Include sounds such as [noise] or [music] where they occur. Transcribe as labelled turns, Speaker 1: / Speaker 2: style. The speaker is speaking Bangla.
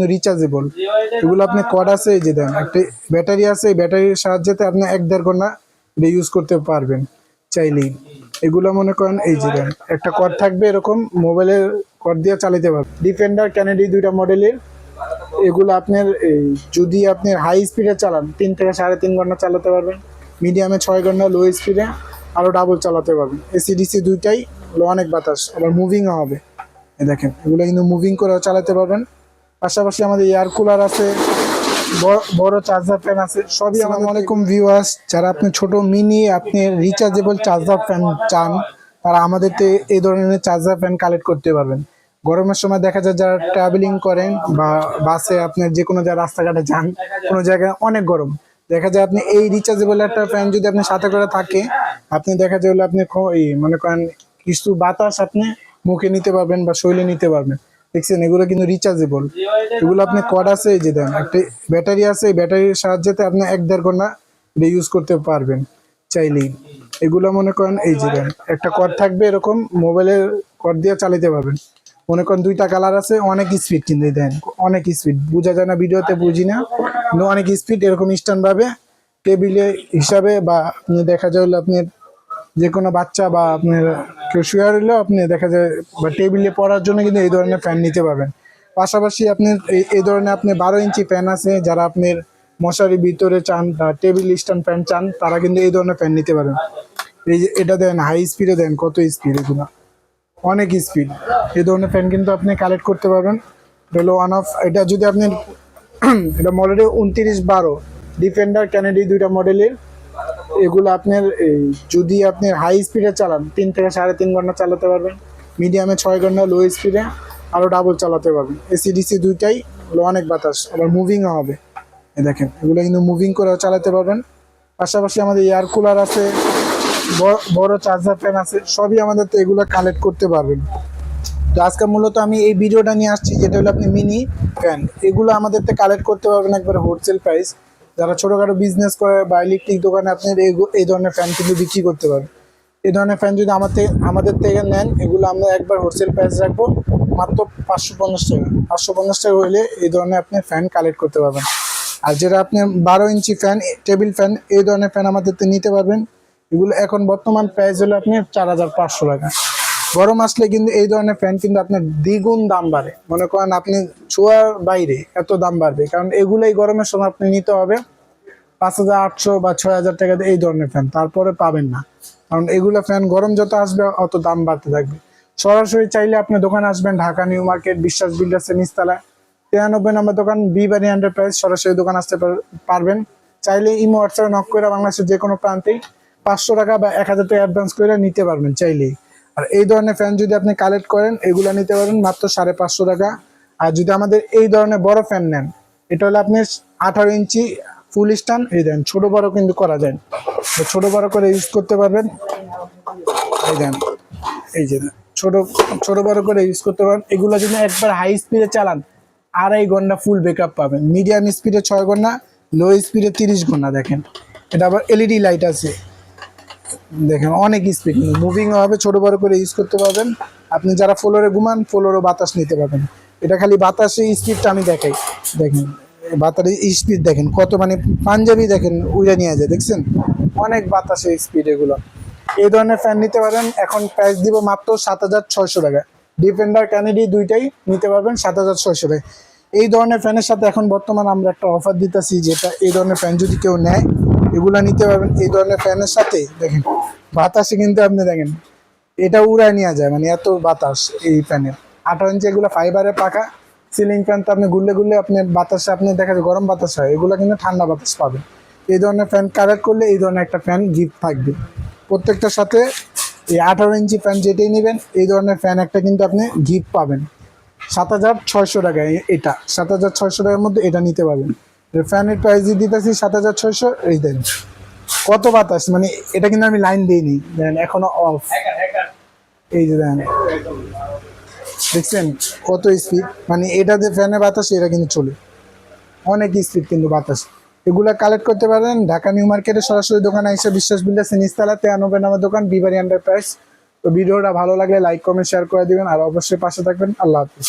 Speaker 1: রিচার্জেবল এগুলো আপনি কড আছে, এই যে দেন, একটা ব্যাটারি আছে, এই ব্যাটারির সাহায্যে আপনি এক দেড় ঘণ্টা এটা ইউজ করতে পারবেন চাইলেই। এগুলো মনে করেন, এই যে দেন, একটা কড থাকবে এরকম মোবাইলের কড দিয়ে চালাতে পারবেন। ডিফেন্ডার ক্যানেডি দুইটা মডেলের এগুলো আপনার যদি আপনি হাই স্পিডে চালান, তিন থেকে সাড়ে তিন ঘণ্টা চালাতে পারবেন। মিডিয়ামে ছয় ঘণ্টা লো স্পিডে আরও ডাবল চালাতে পারবেন। এসি ডিসি দুইটাই অনেক বাতাস, আবার মুভিংও হবে। দেখেন, এগুলো কিন্তু মুভিং করে চালাতে পারবেন। পাশাপাশি আমাদের এয়ার কুলার আছে বড়- বড় চার্জার ফ্যান আছে সবই আমাদের আলাইকুম ভিউয়ার্স যারা আপনি ছোট মিনি আপনি রিচার্জেবল চার্জার ফ্যান চান তারা আমাদের তে এই ধরনের চার্জার ফ্যান কালেক্ট করতে পারবেন। গরমের সময় দেখা যায় যারা ট্রাভেলিং করেন বা বাসে আপনি যে কোনো জায়গায় রাস্তাঘাটে যান কোনো জায়গায় অনেক গরম। দেখা যায় আপনি এই রিচার্জেবল একটা ফ্যান যদি আপনি সাথে করে থাকে আপনি দেখা যায় হলো আপনি মনে করেন কিছু বাতাস আপনি মুখে নিতে পারবেন বা শরীরে নিতে পারবেন। দেখছেন, এগুলো কিন্তু রিচার্জেবল এগুলো আপনি কড আছে, এই যে দেন, একটা ব্যাটারি আছে, এই ব্যাটারির সাহায্যে আপনি এক দেড় ঘণ্টা এটা ইউজ করতে পারবেন চাইলেই। এগুলো মনে করেন, এই যে দেন, একটা কড থাকবে এরকম মোবাইলের কড দিয়ে চালাতে পারবেন। মনে করেন দুইটা কালার আছে, অনেক স্পিড কিন্তু দেন, অনেক স্পিড বোঝা যায় না ভিডিওতে, বুঝি না, কিন্তু অনেক স্পিড এরকম ভাবে টেবিলে হিসাবে বা আপনি দেখা যায় হলো আপনার যে কোনো বাচ্চা বা আপনার কেউ শুয়ে রইলেও আপনি দেখা যায়, বা টেবিলে পড়ার জন্য কিন্তু এই ধরনের ফ্যান নিতে পারবেন। পাশাপাশি আপনি এই- ধরনের আপনি বারো ইঞ্চি ফ্যান আছে, যারা আপনার মশারির ভিতরে চান টেবিল স্ট্যান্ড ফ্যান চান, তারা কিন্তু এই ধরনের ফ্যান নিতে পারেন এই যে, এটা দেন হাই স্পিডে দেন, কত স্পিড এগুলো? অনেক স্পিড এই ধরনের ফ্যান কিন্তু আপনি কালেক্ট করতে পারবেন। এটা ওয়ান অফ এটা যদি আপনি, [clears throat] এটা মডেলের উনত্রিশ বারো। ডিফেন্ডার ক্যানেডি দুইটা মডেলের এগুলো আপনার যদি আপনি হাই স্পিডে চালান, তিন থেকে সাড়ে তিন ঘণ্টা চালাতে পারবেন। মিডিয়ামে ছয় ঘণ্টা লো স্পিডে আরও ডাবল চালাতে পারবেন। এসি ডিসি দুইটাই অনেক বাতাস, আবার মুভিংও হবে। দেখেন, এগুলো কিন্তু মুভিং করেও চালাতে পারবেন। পাশাপাশি আমাদের এয়ার কুলার আছে বড়- চার্জার ফ্যান আছে, সবই আমাদের তো এগুলো কালেক্ট করতে পারবেন। তো আজকে মূলত আমি এই ভিডিওটা নিয়ে আসছি, যেটা হলো আপনি মিনি ফ্যান এগুলো আমাদের থেকে কালেক্ট করতে পারবেন একবার হোলসেল প্রাইস যারা ছোটোখাটো বিজনেস করে বা ইলেকট্রিক দোকানে আপনি এই- ধরনের ফ্যান কিন্তু বিক্রি করতে পারবেন এই ধরনের ফ্যান যদি আমার থেকে আমাদের থেকে নেন, এগুলো আমরা একবার হোলসেল প্রাইস রাখব, মাত্র পাঁচশো পঞ্চাশ টাকা। পাঁচশো পঞ্চাশ টাকা হইলে এই ধরনের আপনি ফ্যান কালেক্ট করতে পারবেন। আর যেটা আপনি বারো ইঞ্চি ফ্যান টেবিল ফ্যান এই ধরনের ফ্যান আমাদের নিতে পারবেন। এগুলো এখন বর্তমান প্রাইস হলো আপনি চার হাজার পাঁচশো টাকা। গরম আসলে কিন্তু এই ধরনের ফ্যান কিন্তু আপনার দ্বিগুণ দাম বাড়ে। মনে করেন আপনি ছোঁয়ার বাইরে এত দাম বাড়বে। কারণ এগুলোই গরমের সময় আপনি নিতে হবে। পাঁচ হাজার আটশো বা ছয় হাজার টাকা দিয়ে এই ধরনের ফ্যান তারপরে পাবেন না। কারণ এগুলো ফ্যান গরম যত আসবে, অত দাম বাড়তে থাকবে। সরাসরি চাইলে আপনি দোকানে আসবেন, ঢাকা, নিউ মার্কেট, বিশ্বাস বিল্ডার্সের নিচতলায় তিরানব্বই নম্বর দোকান বি বাড়ি এন্টারপ্রাইজ সরাসরি দোকান আসতে পার- পারবেন। চাইলে ইমো, হোয়াটসঅ্যাপে নক করে বাংলাদেশের যে কোনো প্রান্তেই পাঁচশো টাকা বা এক হাজার টাকা অ্যাডভান্স করে নিতে পারবেন চাইলেই। আর এই ধরনের ফ্যান যদি আপনি কালেক্ট করেন, এগুলো নিতে পারেন মাত্র সাড়ে পাঁচশো টাকা। আর যদি আমাদের এই ধরনের বড় ফ্যান নেন, এটা হলো আপনি আঠারো ইঞ্চি ফুল স্ট্যান্ড এই দেন, ছোট বড় কিন্তু করা যায় ছোট বড় করে ইউজ করতে পারবেন। এই দেন, এই যে। ছোট ছোট বড় করে ইউজ করতে পারেন এগুলো যদি একবার হাই স্পিডে চালান, আড়াই ঘণ্টা ফুল ব্যাকআপ পাবেন। মিডিয়াম স্পিডে ছয় ঘণ্টা লো স্পিডে তিরিশ ঘণ্টা, দেখেন। এটা আবার এলইডি লাইট আছে। দেখেন, অনেক স্পিড মুভিং হবে, ছোট বড় করে ইউজ করতে পারবেন। আপনি যারা ফ্লোরে ঘুমান ফ্লোরও বাতাস নিতে পারবেন। এটা খালি বাতাসে স্পিডটা আমি দেখাই। দেখেন বাতাসের স্পিড দেখেন, কত মানে পাঞ্জাবি দেখেন, উড়ে নিয়ে যায়, দেখছেন? অনেক বাতাসে স্পিড এগুলো। এই ধরনের ফ্যান নিতে পারেন, এখন প্রাইস দিব মাত্র সাত হাজার ছয়শো টাকা। ডিফেন্ডার ক্যানেডি দুইটাই নিতে পারবেন, সাত হাজার ছয়শো টাকা এই ধরনের ফ্যানের সাথে এখন বর্তমান আমরা একটা অফার দিতেছি, যেটা এই ধরনের ফ্যান যদি কেউ নেয় এগুলা নিতে পারবেন। এই ধরনের ফ্যানের সাথে দেখেন, বাতাসে কিন্তু আপনি দেখেন, এটা উড়ায় নেওয়া যায় মানে এত বাতাস এই ফ্যানের। আঠারো ইঞ্চি এগুলো ফাইবারের পাকা সিলিং ফ্যান তো আপনি ঘুরলে ঘুরলে আপনি বাতাসে, আপনি দেখা যায় গরম বাতাস হয়, এগুলো কিন্তু ঠান্ডা বাতাস পাবেন। এই ধরনের ফ্যান কালেক্ট করলে এই ধরনের একটা ফ্যান গিফট থাকবে। প্রত্যেকটার সাথে এই আঠারো ইঞ্চি ফ্যান যেটাই নেবেন, এই ধরনের ফ্যান একটা কিন্তু আপনি গিফট পাবেন। সাত হাজার ছয়শো টাকায় এটা, সাত হাজার ছয়শো টাকার মধ্যে এটা নিতে পারবেন। ফ্যানের প্রাইস দিয়ে দিতেছি সাত হাজার ছয়শো, এই দেন। কত বাতাস? মানে এটা কিন্তু আমি লাইন দিইনি। দেন, এখনও অফ এই যে দেন। দেখছেন কত স্পিড মানে এটা যে ফ্যানে বাতাস, এটা কিন্তু চলে। অনেক স্পিড কিন্তু বাতাস। এগুলা কালেক্ট করতে পারেন ঢাকা নিউ মার্কেটে সরাসরি দোকানে এসে বিশ্বাস বিল্ডার্স নিস্তালা তেয়ানব্বই আমার দোকান বিবারি এন্টারপ্রাইজ তো ভিডিওটা ভালো লাগলে লাইক কমেন্ট শেয়ার করে দিবেন। আর অবশ্যই পাশে থাকবেন। আল্লাহ হাফিজ।